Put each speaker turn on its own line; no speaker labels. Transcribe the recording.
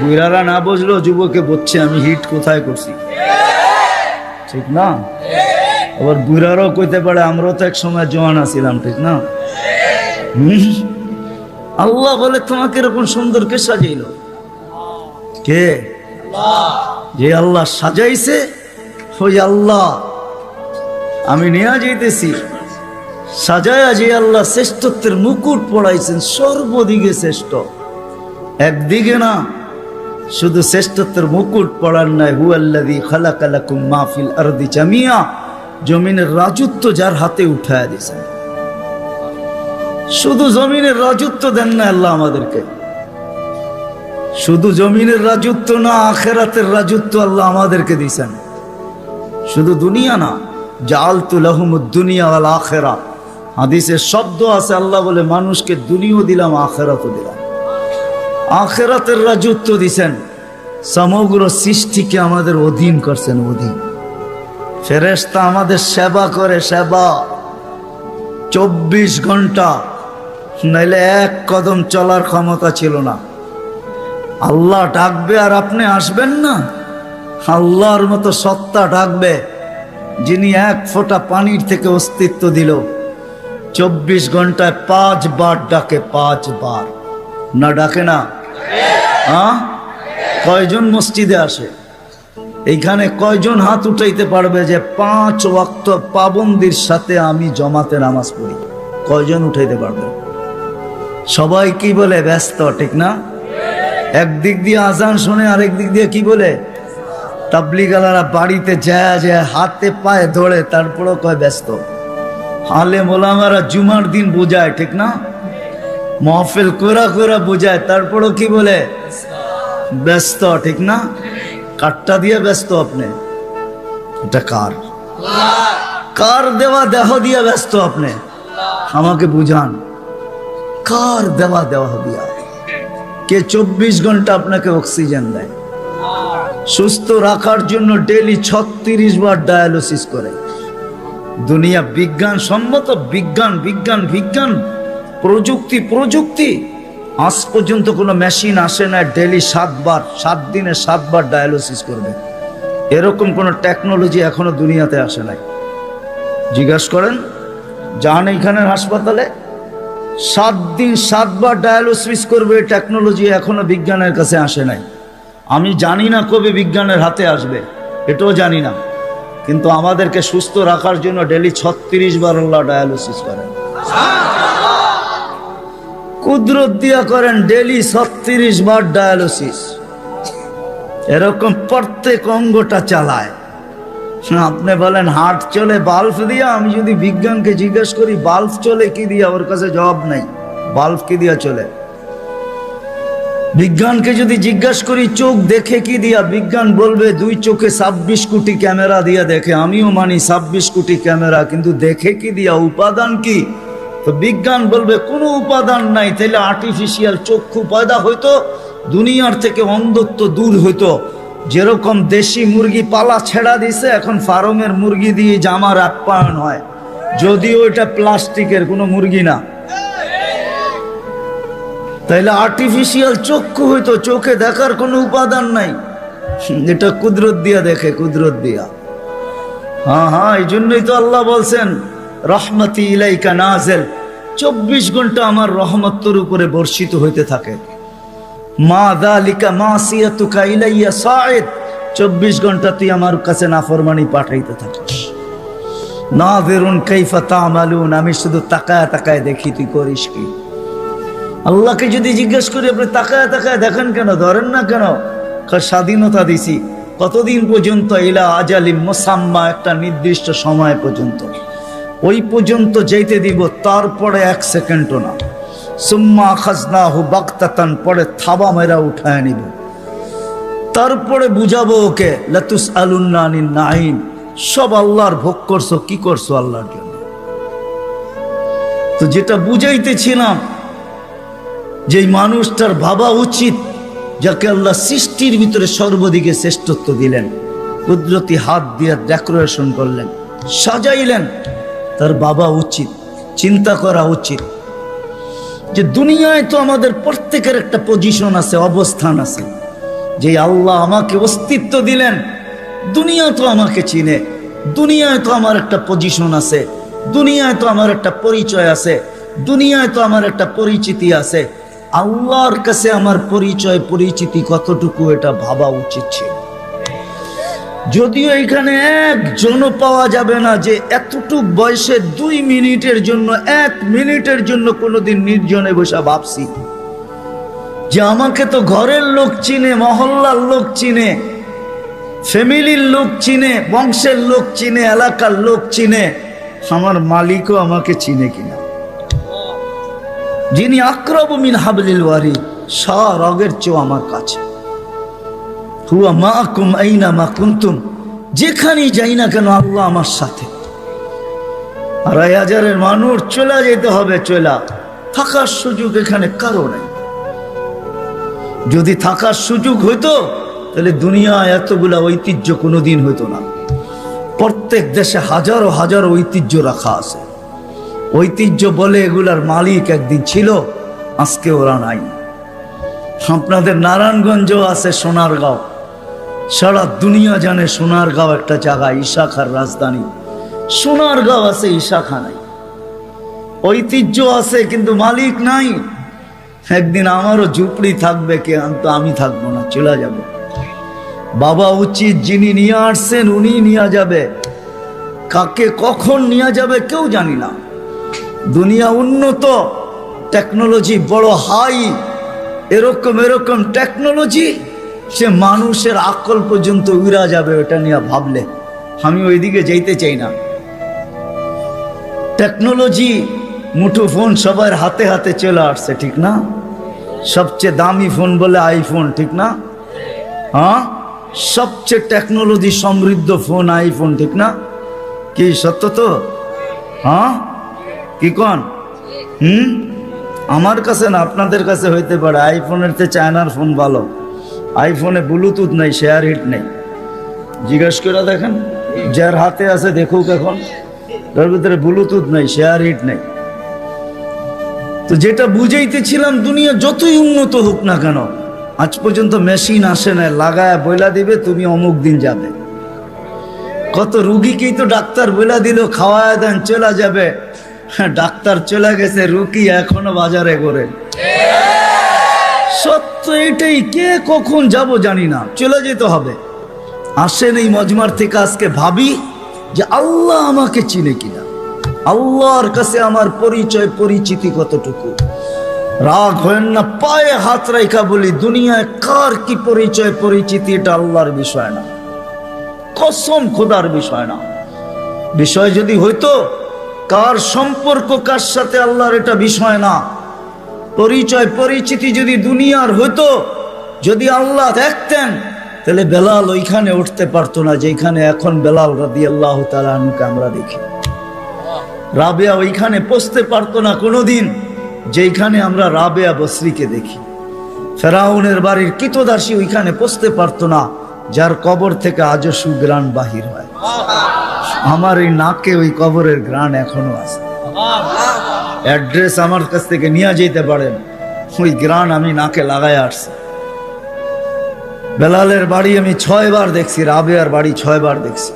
বুড়ারা না বুঝলো যুবকে বলছে, আমি হিট কোথায় করছি? ঠিক না? আবার বুড়ারাও কইতে পারে, আমরাও তো এক সময় জোয়ান আছিলাম ঠিক না? আল্লাহ বলে, তোমাকে এরকম সুন্দর কে সাজাইল? কে? যে আল্লাহ সাজাইছে, ওই আল্লাহ। আমি নিয়ে যাইতেছি। সাজায়া যে আল্লাহ শ্রেষ্ঠত্বের মুকুট পড়াইছেন, সর্বদিকে শ্রেষ্ঠ। একদিকে না শুধু শ্রেষ্ঠত্বের মুকুট পড়ার নাই হুয়াল্লাদি খালাকালাকুম মাহফিল আরদি জামিয়া, জমিনের রাজত্ব যার হাতে উঠায় দিয়েছেন শুধু জমিনের রাজত্ব দেন না আল্লাহ আমাদেরকে। শুধু জমিনের রাজত্ব না, আখেরাতের রাজত্ব আল্লাহ আমাদেরকে দিয়েছেন। শুধু দুনিয়া না জালতু লাহুমুদ দুনিয়া ওয়াল আখেরা। হাদিসের শব্দ আছে, আল্লাহ বলে, মানুষকে দুনিয়াও দিলাম, আখেরাতও দিলাম। আখেরাতের রাজত্ব দিছেন। সমগ্র সৃষ্টিকে আমাদের অধীন করছেন, অধীন। ফেরেশতা আমাদের সেবা করে, সেবা। চব্বিশ ঘণ্টা, নাইলে এক কদম চলার ক্ষমতা ছিল না। আল্লাহ ডাকবে আর আপনি আসবেন না। আল্লাহর মতো সত্তা ডাকবে, যিনি এক ফোঁটা পানির থেকে অস্তিত্ব দিল। চব্বিশ ঘন্টায় পাঁচ বার ডাকে পাঁচ বার না ডাকে না হ্যাঁ? কয়জন মসজিদে আসে? এইখানে কয়জন হাত উঠাইতে পারবে যে পাঁচ ওয়াক্ত পাবন্দির সাথে আমি জমাতে নামাজ পড়ি? কয়জন উঠাইতে পারবে? সবাই কি বলে ব্যস্ত, ঠিক না? একদিক দিয়ে আজান শুনে, আরেক দিক দিয়ে কি বলে? তাবলিগালারা বাড়িতে যায় যায় হাতে পায়ে ধরে, তারপরও কয় ব্যস্ত। হালে মোলামারা জুমার দিন বোঝায়, ঠিক না? মহফিল কোরা কোরা বোঝায়, তারপরও কি বলে? ব্যস্ত, ঠিক না? কাঠটা দিয়ে ব্যস্ত আপনি। এটা কার? কার দেওয়া দেহ দিয়ে ব্যস্ত আপনি? আমাকে বুঝান। কার দেওয়া দেওয়া দিয়া? কে চব্বিশ ঘণ্টা আপনাকে অক্সিজেন দেয়? সুস্থ রাখার জন্য ডেলি ছত্রিশ বার ডায়ালিসিস করে। দুনিয়া বিজ্ঞান, সম্মত বিজ্ঞান বিজ্ঞান বিজ্ঞান, প্রযুক্তি প্রযুক্তি। আজ পর্যন্ত কোনো মেশিন আসে না ডেলি সাতবার, সাত দিনে সাতবার ডায়ালিসিস করবে। এরকম কোনো টেকনোলজি এখনও দুনিয়াতে আসে নাই। জিজ্ঞাসা করেন যান এইখানের হাসপাতালে? সাত দিন সাতবার ডায়ালিসিস করবে টেকনোলজি এখনও বিজ্ঞানের কাছে আসে নাই। আমি জানি না কবে বিজ্ঞানের হাতে আসবে, এটাও জানি না। কিন্তু আমাদেরকে সুস্থ রাখার জন্য ডেলি ছত্রিশ বার আল্লাহ ডায়ালিসিস করেন। কুদরত দিয়া করেন ডেলি ছত্রিশ বার ডায়ালিসিস। এরকম প্রত্যেক অঙ্গটা চালায়। আপনি বলেন হার্ট চলে, বাল্ব দিয়া? আমি যদি বিজ্ঞানকে জিজ্ঞেস করি, বাল্ব চলে কি দিয়া? ওর কাছে জবাব নাই। বাল্ব কি দিয়া চলে? বিজ্ঞানকে যদি জিজ্ঞাসা করি, চোখ দেখে কি দিয়া? বিজ্ঞান বলবে, দুই চোখে ছাব্বিশ কোটি ক্যামেরা দিয়া দেখে। আমিও মানি ছাব্বিশ কোটি ক্যামেরা, কিন্তু দেখে কি দিয়া? উপাদান কি? তো বিজ্ঞান বলবে, কোনো উপাদান নাই তাহলে আর্টিফিশিয়াল চক্ষু পয়দা হইতো, দুনিয়ার থেকে অন্ধত্ব দূর হইতো। যেরকম দেশি মুরগি পালা ছেড়া দিছে, এখন ফার্মের মুরগি দিয়ে জামার আপ্যায়ন হয়। যদিও এটা প্লাস্টিকের কোনো মুরগি না। তাইলে আর্টিফিশিয়াল চক্ষু হইতো, চোখে দেখার কোনো উপাদান নাই। এটা কুদরত দিয়া দেখে, কুদরত দিয়া। হ্যাঁ হ্যাঁ এই জন্যই তো আল্লাহ বলছেন রহমতি ইলাইকা নাজেল, চব্বিশ ঘণ্টা আমার রহমত উপরে বর্ষিত হইতে থাকে। মা দালিকা মা সিয়াতুকা ইলাইয়া সায়েদ চব্বিশ ঘণ্টা তুই আমার কাছে নাফরমানি পাঠাইতে থাকিস। না বেরুন কাইফা তামালুন, আমি শুধু তাকায় তাকায় দেখি, তুই করিস কি? আল্লাহকে যদি জিজ্ঞেস করি, আপনি তাকায় তাকায় দেখেন কেন, ধরেন না কেন? স্বাধীনতা দিছি, কতদিন পর্যন্ত? ইলা আজালিম মোসাম্মা, একটা নির্দিষ্ট সময় পর্যন্ত। ওই পর্যন্ত যেতে দিব, তারপরে এক সেকেন্ডও না। সুম্মা খাজনা হু বাক্তাতান পরে থাবা মেরা উঠায় নিব। তারপরে বুঝাবো ওকে লাতুস আলুন্নানিন নাইন সব আল্লাহর ভোগ করছ, কি করছ আল্লাহর জন্য? তো যেটা বুঝাইতেছিলাম যে মানুষটার ভাবা উচিত, যাকে আল্লাহ সৃষ্টির ভিতরে সর্বদিকে শ্রেষ্ঠত্ব দিলেন, কুদরতি হাত দিয়ে ডেকোরেশন করলেন, সাজাইলেন তার বাবা উচিত, চিন্তা করা উচিত। যে দুনিয়ায় তো আমাদের প্রত্যেকের একটা পজিশন আছে, অবস্থান আছে। যে আল্লাহ আমাকে অস্তিত্ব দিলেন, দুনিয়া তো আমাকে চিনে, দুনিয়ায় তো আমার একটা পজিশন আছে, দুনিয়ায় তো আমার একটা পরিচয় আছে, দুনিয়ায় তো আমার একটা পরিচিতি আছে। আল্লাহর কাছে আমার পরিচয়, পরিচিতি কতটুকু এটা ভাবা উচিত ছিল? যদিও এখানে একজনও পাওয়া যাবে না যে এতটুক বয়সে দুই মিনিটের জন্য, এক মিনিটের জন্য কোনোদিন নির্জনে বসে ভাবছি। যে আমাকে তো ঘরের লোক চিনে, মহল্লার লোক চিনে, ফ্যামিলির লোক চিনে, বংশের লোক চিনে, এলাকার লোক চিনে, আমার মালিকও আমাকে চিনে কিনা। যিনি আক্রব মিন হাবলিল ওয়ারি সার রগের চেয়েও আমার কাছে। হুয়া মা কুম আইনা মা কুন্তুম? যেখানেই যাই না কেন আল্লাহ আমার সাথে। আড়াই হাজারের মানুষ চলে যেতে হবে, চলা থাকার সুযোগ এখানে কারও নেই। যদি থাকার সুযোগ হইতো, তাহলে দুনিয়া এতগুলা ঐতিহ্য কোনোদিন হইতো না। প্রত্যেক দেশে হাজারো হাজারো ঐতিহ্য রাখা আছে। ঐতিহ্য বলে এগুলার মালিক একদিন ছিল, আজকে ওরা নাই। আপনাদের নারায়ণগঞ্জও আছে, সোনারগাঁও। সারা দুনিয়া জানে সোনারগাঁও একটা জায়গা ঈশাখার রাজধানী। সোনারগাঁও আছে ঈশাখা নাই। ঐতিহ্য আছে, কিন্তু মালিক নাই। একদিন আমারও ঝুপড়ি থাকবে কে তো আমি থাকব না, চলে যাব। বাবা উচিত যিনি নিয়ে আসছেন, উনি নিয়ে যাবে। কাকে কখন নিয়ে যাবে কেউ জানি না। দুনিয়া উন্নত টেকনোলজি বড় হাই এরকম এরকম টেকনোলজি সে মানুষের আকল পর্যন্ত উড়া যাবে, ওটা নিয়ে ভাবলে। আমি ওইদিকে যেতে চাই না। টেকনোলজি, মুঠো ফোন সবার হাতে হাতে চলে আসছে, ঠিক না? সবচেয়ে দামি ফোন বলে আইফোন, ঠিক না? হ্যাঁ? সবচেয়ে টেকনোলজি সমৃদ্ধ ফোন আইফোন, ঠিক না? কি সত্য তো? হ্যাঁ? কি কন? হুম? আমার কাছে না, আপনাদের কাছে হইতে পারে। আইফোনের চেয়ে চায়নার ফোন ভালো। আইফোনে ব্লুটুথ নেই শেয়ার হিট নেই। জিজ্ঞেস করে দেখেন, যার হাতে আছে দেখুক এখন, তার ভিতরে ব্লুটুথ নেই শেয়ার হিট নেই। তো যেটা বুঝাইতেছিলাম, দুনিয়া যতই উন্নত হোক না কেন, আজ পর্যন্ত মেশিন আসে না লাগায় বইলা দিবে, তুমি অমুক দিন যাবে। কত রুগীকেই তো ডাক্তার বইলা দিল, খাওয়ায় দেন, চলে যাবে। ডাক্তার চলে গেছে, রুগী এখনও বাজারে করে সত্য এটাই, কে কখন যাব জানি না। চলে যেতে হবে। আসেন এই মজমার থেকে আজকে ভাবি যে আল্লাহ আমাকে চিনে কিনা। আল্লাহর কাছে আমার পরিচয়, পরিচিতি কতটুকু? রাগ হয়েন না, পায়ে হাত রাইখা বলি, দুনিয়ায় কার কি পরিচয়, পরিচিতি, এটা আল্লাহর বিষয় না। কসম খোদার বিষয় না। বিষয় যদি হইতো, কার সম্পর্ক কার সাথে আল্লাহর এটা বিষয় না। পরিচয়, পরিচিতি যদি দুনিয়ার হইতো, যদি আল্লাহ দেখতেন, তাহলে বেলাল ওইখানে উঠতে পারতো না, যেখানে এখন বেলাল রাদি আল্লাহ তালুকে আমরা দেখি। রাবেয়া ওইখানে পৌঁছতে পারতো না কোনোদিন, যেইখানে আমরা রাবেয়া বসরিকে দেখি। ফেরাউনের বাড়ির কিতদাসী ওইখানে পৌঁছতে পারতো না, যার কবর থেকে আজও সুগ্রাণ বাহির হয়। আমার এই নাকে ওই কবরের গ্রাণ এখনও আছে। অ্যাড্রেস আমার কাছ থেকে নিয়ে যেতে পারেন। ওই গ্রান আমি নাকে লাগাই আসছি। বেলালের বাড়ি আমি ছয়বার দেখছি, রাবেয়ার বাড়ি ছয়বার দেখছি।